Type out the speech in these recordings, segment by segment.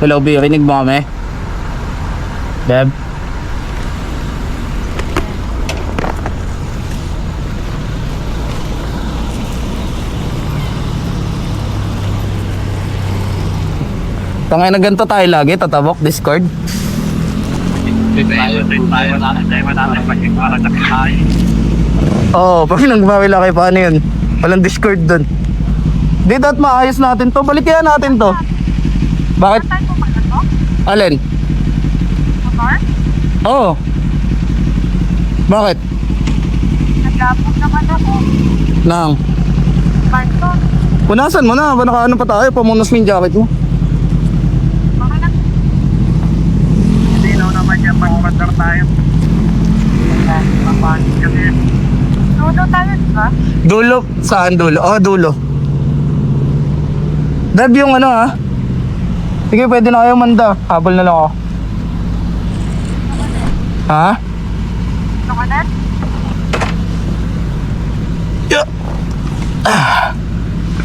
Hello, B. Rinig mo kami? Beb? Tangay na ganito tayo lagi, tatabok, Discord. Oo, oh, pag nagbawi lang kayo, paano yun? Walang Discord dun. Di dapat maayos natin to. Balik kaya natin to. Bakit? Alin? Motor? Oo. Oh. Bakit? Naglapot naman ako. Nang. Kanto. Punasan mo na. Ba nakaano pa tayo? Pamunas mo yung jacket mo. Baka nag... Hindi na naman yan, magpandar tayo. Mapanis kasi. Ludo tayo, di ba? Dulo. Saan dulo? Oh, dulo. Dab yung ano ha? Sige, pwede na kayo manda. Habol na lang ako. Ha? Nakanet?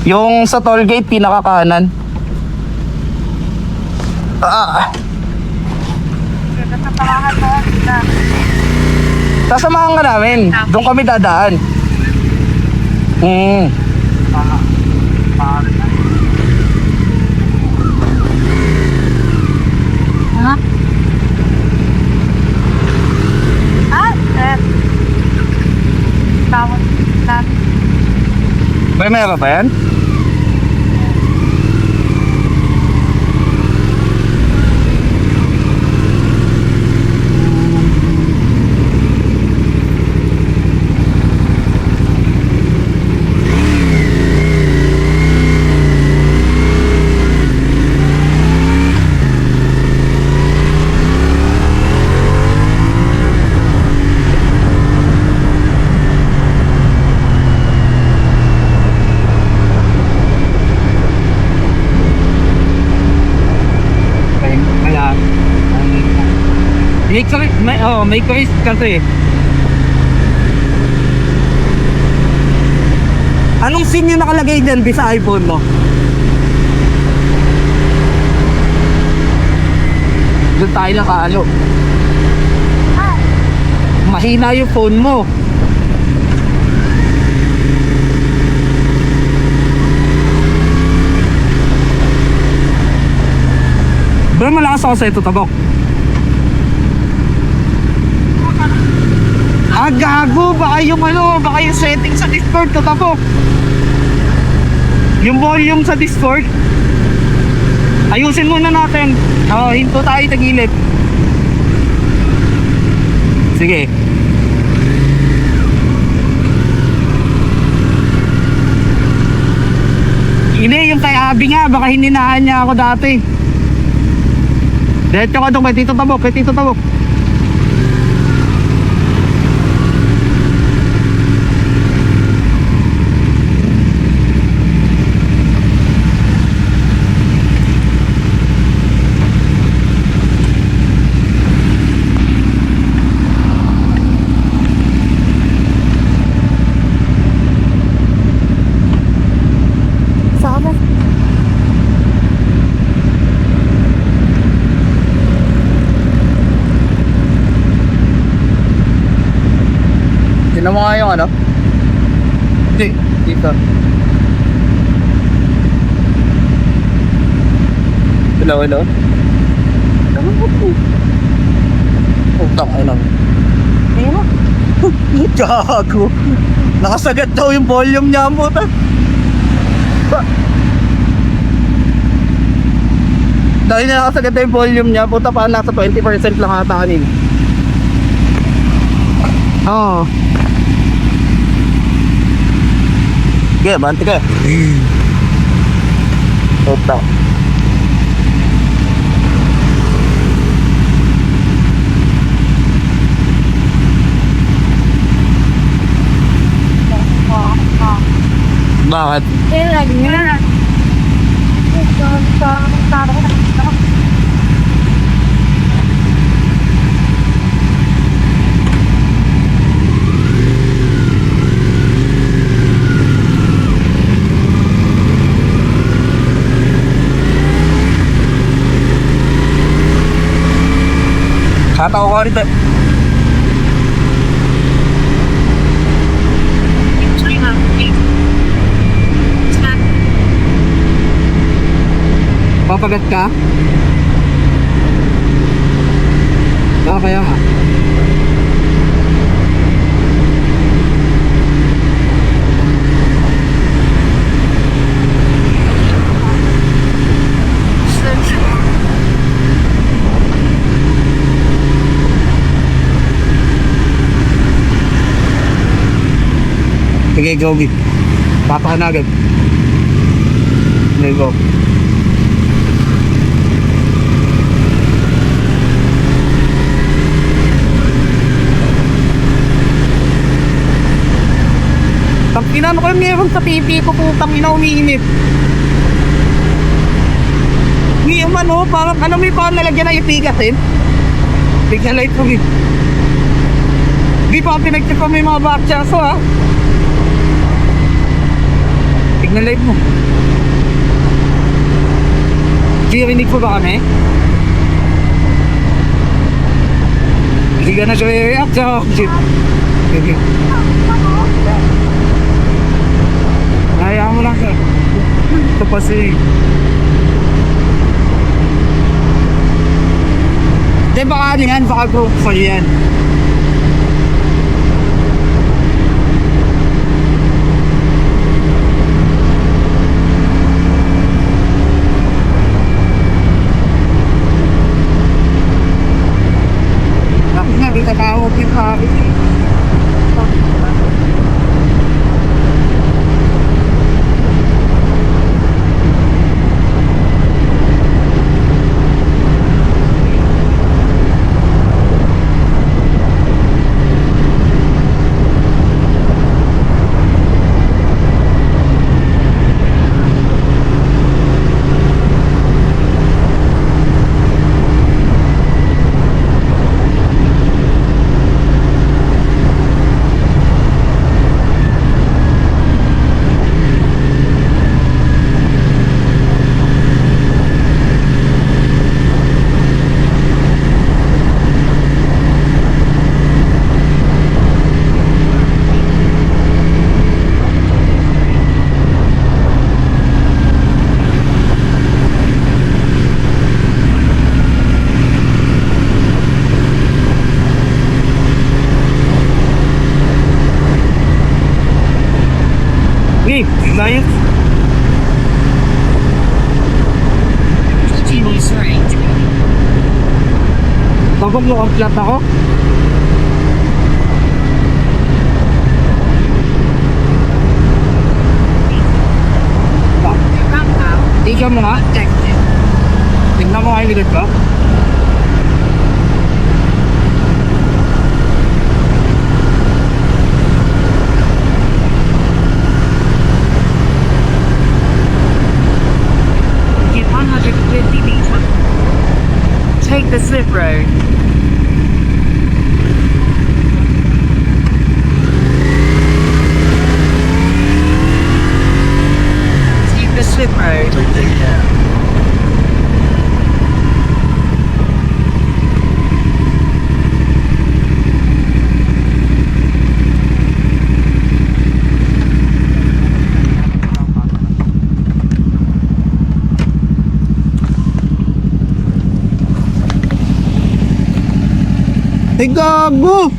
Yung sa toll gate, pinaka kanan. Ah. Ganda sa parahan mo. Na. Sasamahan ka namin. Doon kami dadaan. Hmm. Ha? Ah, eh. Tawag natin. Meron pa yan? Kaya, may, may, oh, may quiz kasi. Anong SIM yung nakalagay dyan sa iPhone mo? Doon tayo nakaano. Ah, Mahina yung phone mo. Bro, malakas ako sa ito, tabok. Ah, gago! Baka yung ano, baka yung setting sa Discord, tatabok. Yung volume sa Discord. Ayusin muna natin. Oo, hinto tayo tagilid. Sige. Hindi, yung kay Abby nga, baka hininahan niya ako dati. Diretso ka doon kay Tito Tabok, kay Tito Tabok. Tignan mo nga yung ano? Hindi, dito. Hello, hello. Utang, ay lang. Ayun o. Gago. Nakasagat daw yung volume niya mo. Dahil na nakasagat daw yung volume niya, puta pa nasa 20% lang ata kanina. Oo. Sige, banti ka. Puta. Bakit? Ayun lagi nga. Sa, sa, sa, sa, Katawa ko rito. Papagat ka? Baka kaya nga. Sige, go, Gip. Papa ka na agad. Sige, go. Tangina, ano kayo meron sa TV ko putang ina umiinit. Hindi yung ano, parang ano may parang nalagyan ng itigasin. Bigla light ko eh. Hindi pa ako pinag-check pa may mga bakchaso ha. Tignan light mo. Dirinig ko ba kami? Hindi ka na siya i-react sa oxygen. Sige. Hayaan mo lang ka. Ito pa si... Hindi, baka ano yan, baka group pa yan. Ako nga, di tatawag yung kari. Hey, Lion. Tapos mo ang plat ako? Ikaw mo nga. Tingnan mo nga yung likod ko. Ay gago!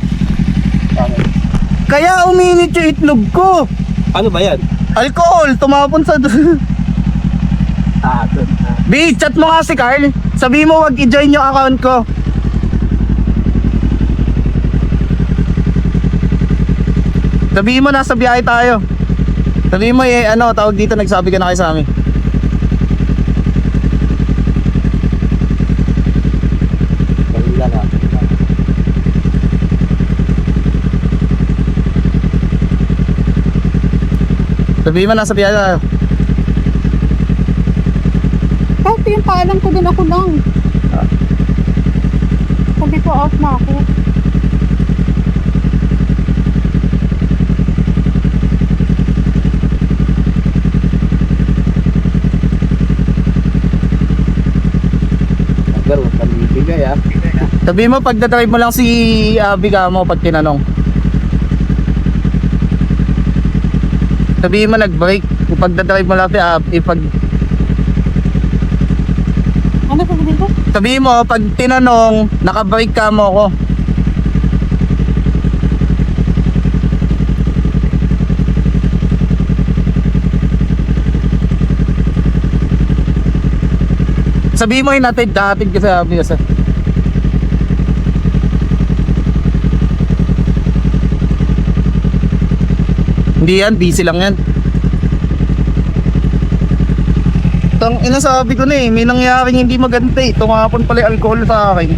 Kaya uminit yung itlog ko. Ano ba yan? Alcohol, tumapon sa... Ah, doon. B, chat mo nga si Carl. Sabi mo wag i-join yung account ko. Sabihin mo nasa biyahe tayo. Sabihin mo eh, ano, tawag dito, nagsabi ka na kayo sa amin. Sabihin mo nasa biyahe tayo. Kahit yung paalam ko din ako lang. Sabi ko off na ako. Ah. Sabi mo, pagdadrive mo lang si Abby ka mo pag tinanong. Sabihin mo nag-brake. Pagdadrive mo lang si Abby, pag... Ano pa dito? Sabihin mo, pag tinanong, naka-brake ka mo ako. Sabihin mo hinatid, dahatid ka sa Abby kasi. Hindi yan, busy lang yan. Tang ina sabi ko na eh, may nangyaring hindi maganda eh. Tumapon pala yung alcohol sa akin.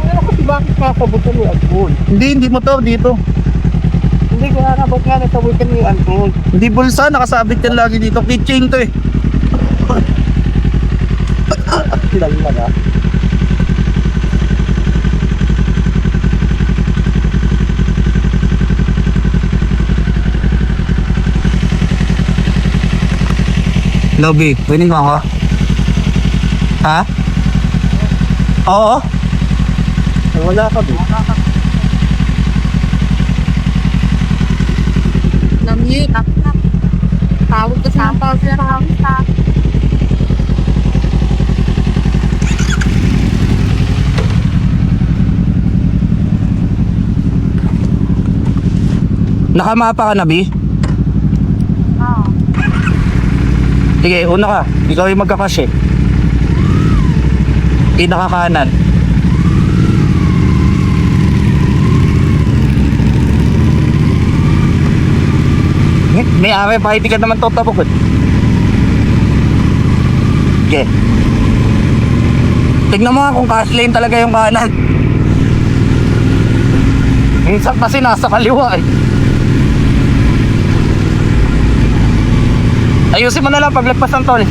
Ano kasi bakit kakabutan yung alcohol? Hindi, hindi motor dito. Hindi ko nakabot nga nasa weekend yung alcohol. Hindi bulsa, nakasabit yan lagi dito. Keychain to eh. Silang na Lobby, winning mo ako. Ha? Oo. Wala ka ba? Na-mute. Tawag ka sa tawag siya sa Nakamapa ka na, Bi? Oo. Sige, una ka. Ikaw yung magkakash eh. Pinakakanan. Eh, May ame pa, hindi ka naman totapok. Sige. Tignan mo nga kung cash lane talaga yung kanan. Minsan kasi nasa kaliwa eh. Ayusin mo na lang paglagpas ng tol.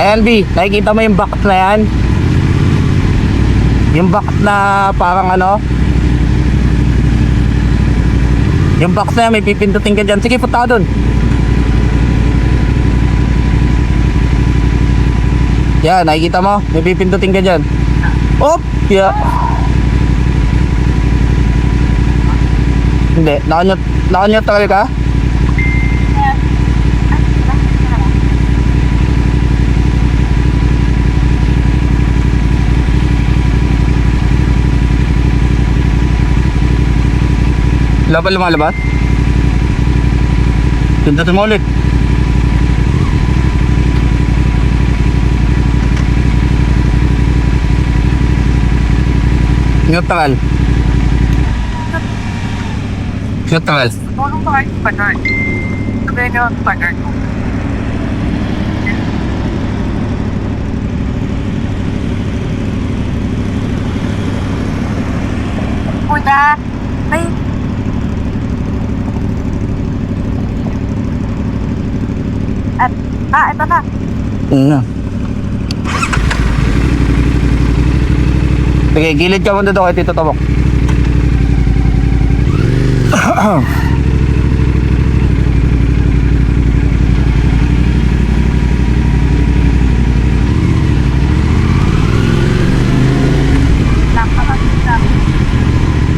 Ayan B, nakikita mo yung back na yan? Yung back na parang ano? Yung box na yan, may pipindutin ka dyan. Sige, punta ka. Yan, nakikita mo? May pipindutin ka dyan. Op! Yeah. Hindi, naka-neut- naka-neutral ka? Laban lumalabas? Pindutin mo ulit. Neutral. Neutral. Tulong ba kayo sa tagal? Sabihin nyo. Kuya, may At, ah, ito na. Ano? Sige, gilid ka muna doon kay Tito Tabok.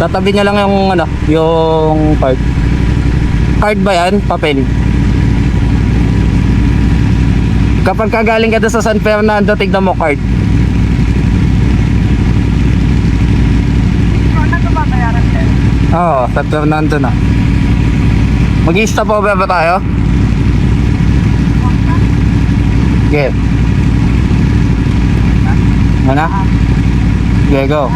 Tatabi niya lang yung ano, yung card. Card ba yan? Papel. Kapag kagaling ka sa San Fernando, tignan mo card. Ikaw na ito babayaran Oo, San Fernando na. Mag-i-stop over ba tayo? Okay. Ano? Okay, go.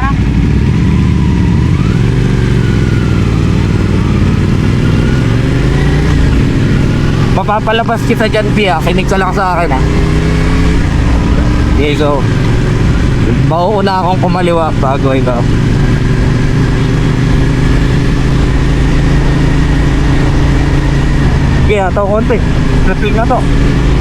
Mapapalabas kita dyan, Pia. Kinig ka lang sa akin, ha? Okay, go. Mauuna akong kumaliwa bago ikaw. Kaya to konti. Refill na to.